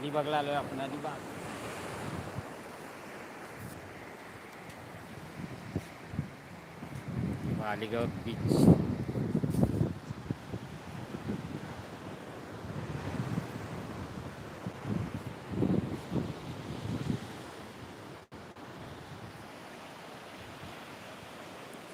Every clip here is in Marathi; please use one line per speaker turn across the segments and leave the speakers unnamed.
अलिबागला आलोय आपण अलिबाग मालेगाव बीच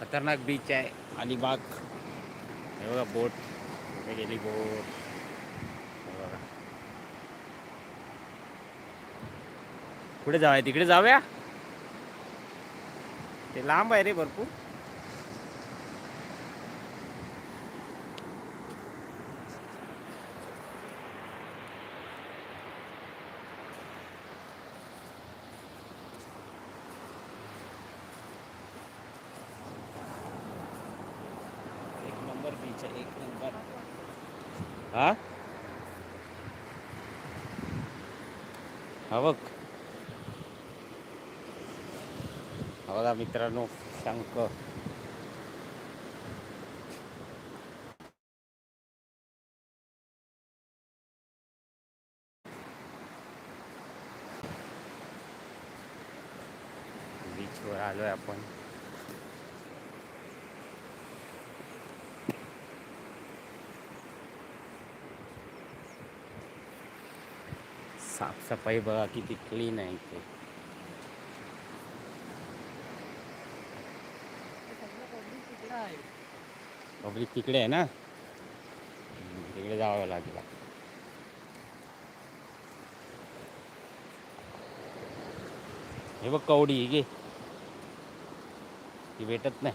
खतरनाक बीच आहे. अलिबाग. हे बघा बोट. गेली बोट हे बघा कुठे जाऊया? तिकडे जाऊया? ते लांब आहे रे भरपूर. एक नंबर बीच आहे एक नंबर. हा? हा बघ हा बघा मित्रांनो शंख बीचवर आलोय आपण साफसफाई बघा किती क्लीन आहे इथे पब्लिक तिकडे आहे ना? तिकडे जावं लागेल. हे बघ कवडी घे. ती भेटत नाही.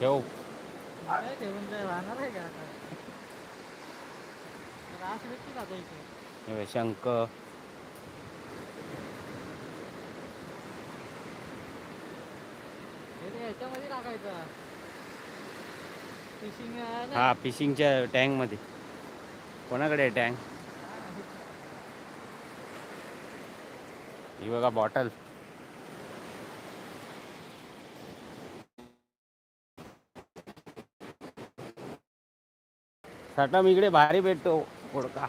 ठेव.
ठेवून राहणार आहे का
शंख.
हे टाकायचं. फिशिंग
हा फिशिंगच्या टँकमध्ये. कोणाकडे आहे टँक? ही बघा बॉटल. सटम इकडे भारी भेटतो कोडका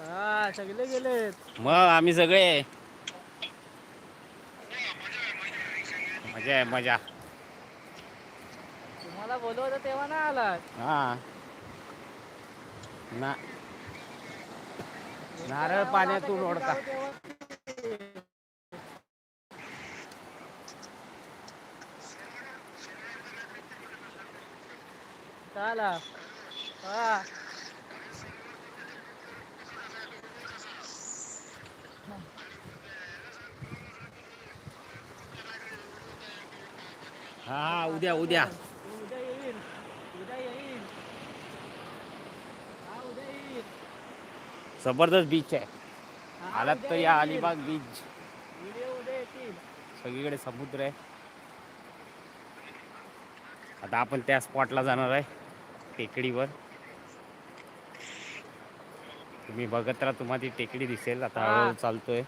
हा सगळे गेलेत.
मग आम्ही सगळे. मजा आहे मजा.
तुम्हाला बोलवलं तेव्हा नाही आलात.
हा. ना. नारळ पाण्यातून ओढता
चला. हा
हा उद्या उद्या.
उद्या येईल उद्या येईल हा उद्या येईल
जबरदस्त बीच आहे.
हा,
आलात
उद्या
तर या
येईल.
अलिबाग बीच
व्हिडिओ उद्या येतील.
सगळीकडे समुद्र आहे. आता आपण त्या स्पॉटला जाणार आहे टेकडीवर. तुम्ही बघत राहा तुम्हाला ती टेकडी दिसेल. आता
हा.
हळूहळू चालतोय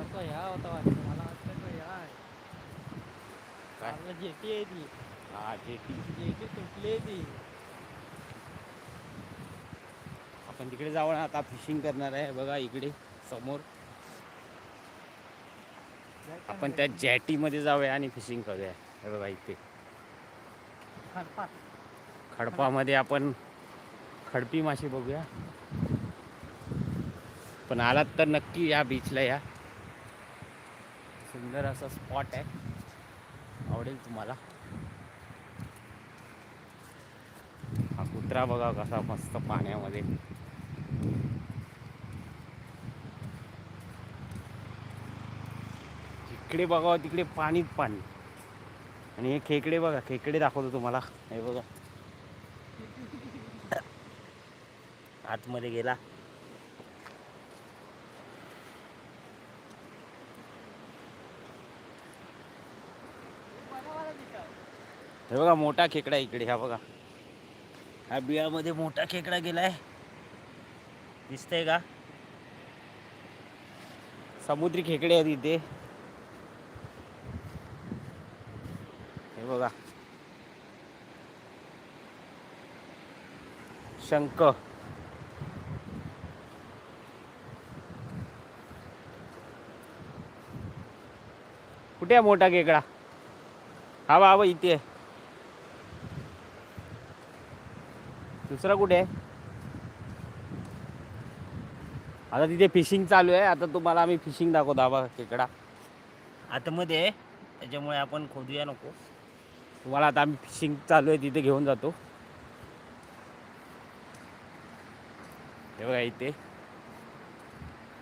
असं ह्या होता वाटतं मला वाटतं तो ह्या आहे
काय?
आपलं जेटी आहे ती.
हा जेटी.
जेटी तुटली आहे ती.
आपण तिकडे जाऊ ना आता फिशिंग करणार आहे. बघा इकडे समोर. आपण त्या जॅटीमध्ये जाऊया आणि फिशिंग करूया. हे बघा इथे.
खरपात
खडपामध्ये आपण खडपी मासे बघूया. पण आलात तर नक्की या बीचला या. सुंदर असा स्पॉट आहे. आवडेल तुम्हाला. हा कुत्रा बघा कसा मस्त पाण्यामध्ये. इकडे बघावं तिकडे पाणीच पाणी. आणि हे खेकडे बघा खेकडे दाखवतो तुम्हाला. हे बघा. आतमध्ये गेला. हे बघा मोठा खेकडा इकडे हा बघा. ह्या बिळामध्ये मोठा खेकडा गेलाय. दिसतंय का? समुद्री खेकडे आहेत इथे. हे बघा. शंख. कुठे आहे मोठा खेकडा? हा बाबा इथे. दुसरा कुठे आहे? आता तिथे फिशिंग चालू आहे. आता तुम्हाला आम्ही फिशिंग दाखवतो. हा बघा खेकडा. आतमध्ये आहे. त्याच्यामुळे आपण खोदूया नको. तुम्हाला आता आम्ही फिशिंग चालू आहे. तिथे घेऊन जातो. हे बघा इथे.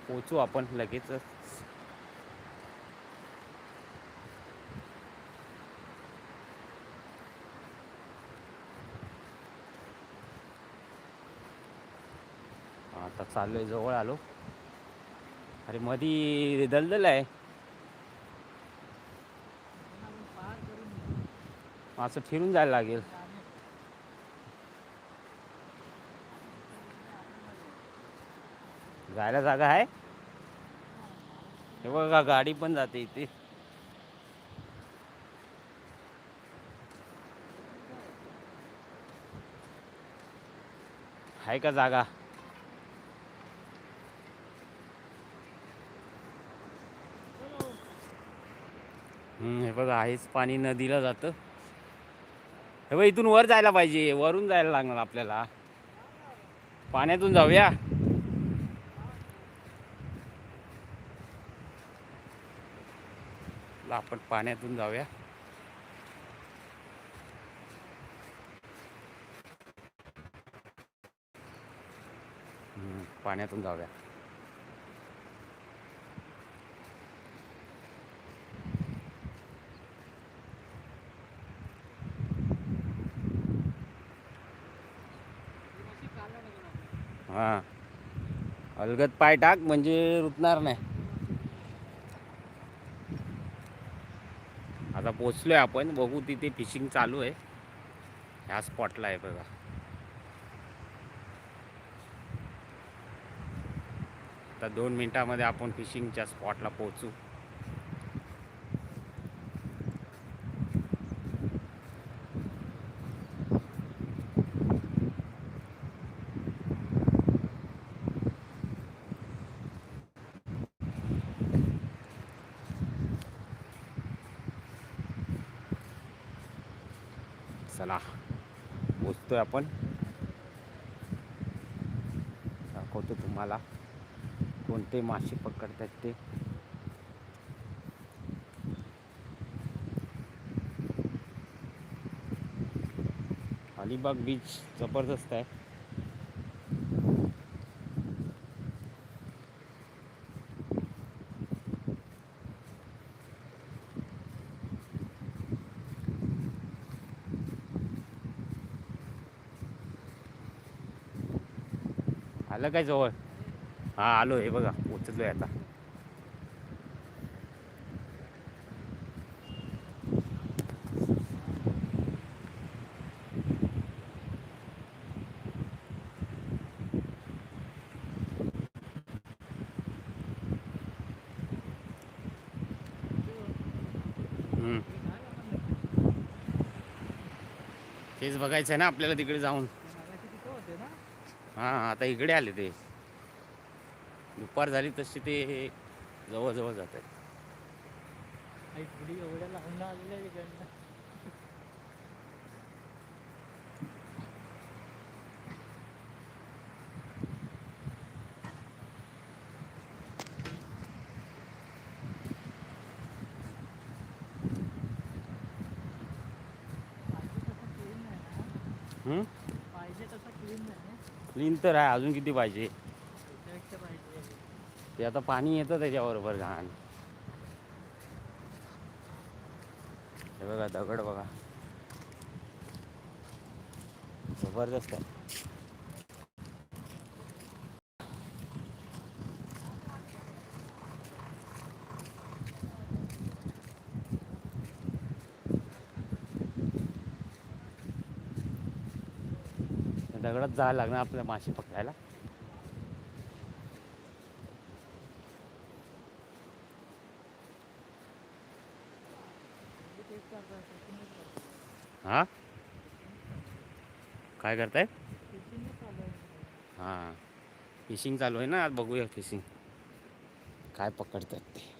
पोचू आपण लगेचच. आता चाललोय जवळ आलो. अरे मधी दलदल आहे. असं फिरून जायला लागेल. जायला जागा आहे? हे बघा गाडी पण जाते इथे. आहे का जागा? हे बघा आहेच पाणी नदीला जातं. हे बघ इथून वर जायला पाहिजे. वरून जायला लागणार आपल्याला. पाण्यातून जाऊया. ला आपण पाण्यातून जाऊया. पाण्यातून जाऊया. हां. अलगद पाय टाक म्हणजे रुतणार नाही. आता पोचलोय आपण बघू तिथे फिशिंग चालू आहे. ह्या स्पॉटला आहे बघा. आता दोन मिनिटामध्ये आपण फिशिंगच्या स्पॉटला पोहोचू. चला. पोचतोय आपण. दाखवतो तुम्हाला. कोणते मासे पकडतात ते. अलिबाग बीच जबरदस्त आहे. आलं काय जवळ? हा आलो हे बघा पोचलोय आता. हम्म. तेच बघायचं आहे ना आपल्याला तिकडे जाऊन. हा आता इकडे आले ते. दुपार झाली तशी ते जवळ जात आहेत.
पाहिजे तसं क्लीन नाही
तर आहे अजून किती पाहिजे. ते आता पाणी येतं त्याच्याबरोबर घाण. हे बघा दगड बघा. जबरदस्त आहे. दगडात जायला लागणार आपल्या मासे पकडायला.
हा
हां? काय करताय? हां. फिशिंग चालू आहे ना आज बघूया फिशिंग. काय पकडतात ते.